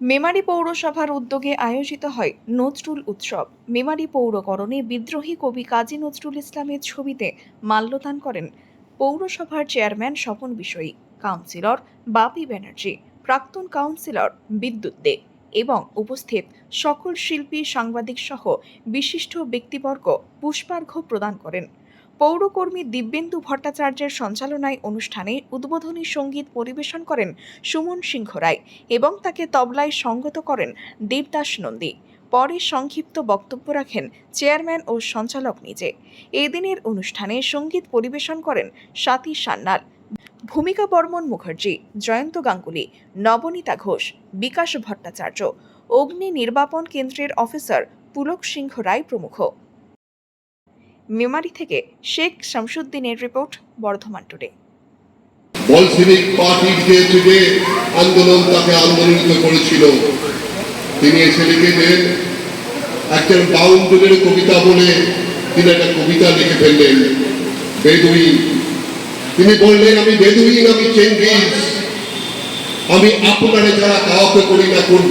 মেমারি পৌরসভার উদ্যোগে আয়োজিত হয় নজরুল উৎসব। মেমারি পৌরকরণে বিদ্রোহী কবি কাজী নজরুল ইসলামের ছবিতে মাল্যদান করেন পৌরসভার চেয়ারম্যান স্বপন বিষয়ী কাউন্সিলর বাপি ব্যানার্জি, প্রাক্তন কাউন্সিলর বিদ্যুৎ দে এবং উপস্থিত সকল শিল্পী, সাংবাদিক সহ বিশিষ্ট ব্যক্তিবর্গ পুষ্পার্ঘ্য প্রদান করেন। পৌরকর্মী দিব্যেন্দু ভট্টাচার্যের সঞ্চালনায় অনুষ্ঠানে উদ্বোধনী সংগীত পরিবেশন করেন সুমন সিংহ রায় এবং তাকে তবলায় সঙ্গত করেন দেবদাস নন্দী। পরে সংক্ষিপ্ত বক্তব্য রাখেন চেয়ারম্যান ও সঞ্চালক নিজে। এই দিনের অনুষ্ঠানে সংগীত পরিবেশন করেন স্বাতী সান্যাল, ভূমিকা বর্মন মুখার্জি, জয়ন্ত গাঙ্গুলি, নবনীতা ঘোষ, বিকাশ ভট্টাচার্য, অগ্নি নির্বাপন কেন্দ্রের অফিসার পুলক সিংহ রায় প্রমুখ। মেমারি থেকে শেখ শামসুদ্দিনের রিপোর্ট, বর্ধমান টুডে যুগে আন্দোলন তাকে আন্দোলিত করেছিল। তিনি এসে একজন কবিতা বলে তিনি একটা কবিতা লিখে ফেললেন। বেদুইন। তিনি বললেন, আমি বেদুইন, আমি চেঙ্গিস আমি আপনারে যারা কাউকে করি না, কোন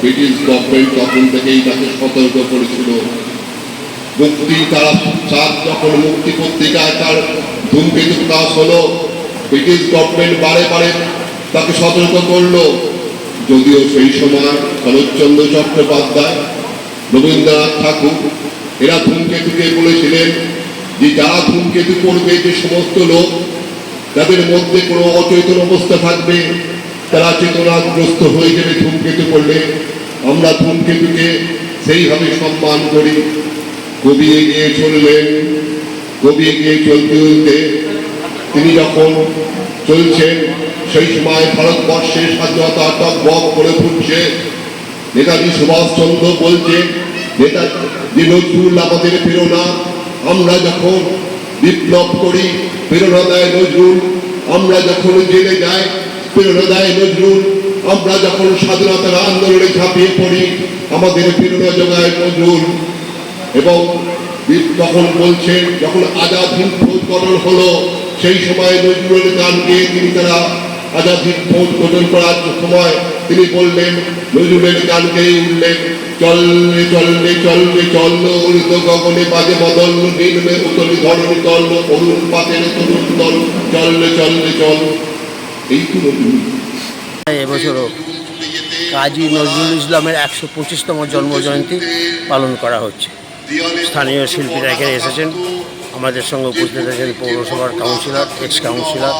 ব্রিটিশ গভর্নমেন্ট তখন থেকেই তাকে সতর্ক করেছিল। মুক্তি তারা চাঁদ যখন মুক্তি পত্রিকায় তার ধূমকেতু প্রকাশ হলো, ব্রিটিশ গভর্নমেন্ট বারে বারে তাকে সতর্ক করল। যদিও সেই সময় শরৎচন্দ্র চট্টোপাধ্যায়, রবীন্দ্রনাথ ঠাকুর, এরা ধূমকেতুকে বলেছিলেন যে যারা ধূমকেতু করবে যে সমস্ত লোক, তাদের মধ্যে কোনো অচেতন অবস্থা থাকবে। তারা চেতনাগ্রস্ত হয়ে যাবে ধূমকেতু করলে। আমরা ধূমকেতুকে সেইভাবে সম্মান করি। কবি এগিয়ে চললেন কবি এগিয়ে চলতে চলতে তিনি যখন চলছেন, সেই সময় ভারতবর্ষের স্বাধীনতা টকবক করে ফুটছে। নেতাজি সুভাষচন্দ্র বলছেন নেতাজি নজরুল আমাদের প্রেরণা। আমরা যখন বিপ্লব করি, প্রেরণা দেয় নজরুল। আমরা যখন জেলে যাই, প্রেরণা দেয় নজরুল। আমরা যখন স্বাধীনতার আন্দোলনে ঝাঁপিয়ে পড়ি, আমাদের প্রেরণা যোগায় নজরুল। এবং তখন বলছেন যখন আজাদ হিন্দ ফৌজকরণ হলো, সেই সময় নজরুলের গান গিয়ে তিনি তারা আজাদ হিন্দ ফৌজ গঠন করার সময় তিনি বললেন নজরুলের গান গেয়ে উঠলেন চললে চললে চললে চলল উড়িত গগনে বাজে বদল, নিম্নে উতলি ধরণী তল অরুণ পাতের তরুণ চললে চললে চল এই তো এবছরও কাজী নজরুল ইসলামের একশো পঁচিশতম জন্মজয়ন্তী পালন করা হচ্ছে। স্থানীয় শিল্পীরা এখানে এসেছেন। আমাদের সঙ্গে উপস্থিত আছেন পৌরসভার কাউন্সিলর এক্স কাউন্সিলর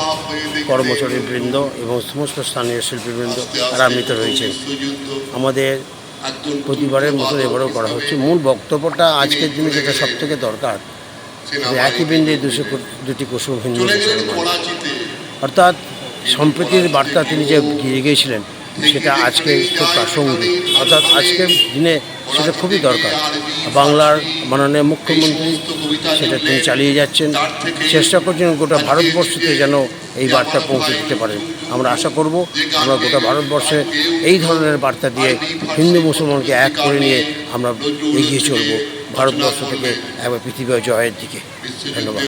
কর্মচারী বৃন্দ এবং সমস্ত স্থানীয় শিল্পীবৃন্দ আরান্বিত রয়েছেন আমাদের প্রতিবারের মতো এবারেও করা হচ্ছে। মূল বক্তব্যটা আজকের দিনে যেটা সব থেকে দরকার একই বিন্দে দুশো দুটি কুসুম হিন্দু অর্থাৎ সম্প্রীতির বার্তা তিনি যে গিয়ে গিয়েছিলেন সেটা আজকে খুব প্রাসঙ্গিক। অর্থাৎ আজকের দিনে সেটা খুবই দরকার। বাংলার মাননীয় মুখ্যমন্ত্রী সেটা তিনি চালিয়ে যাচ্ছেন। চেষ্টা করছেন গোটা ভারতবর্ষতে যেন এই বার্তা পৌঁছে দিতে পারেন। আমরা আশা করব আমরা গোটা ভারতবর্ষে এই ধরনের বার্তা দিয়ে হিন্দু মুসলমানকে এক করে নিয়ে আমরা এগিয়ে চলব। ভারতবর্ষ থেকে একবার পৃথিবী জয়ের দিকে। ধন্যবাদ।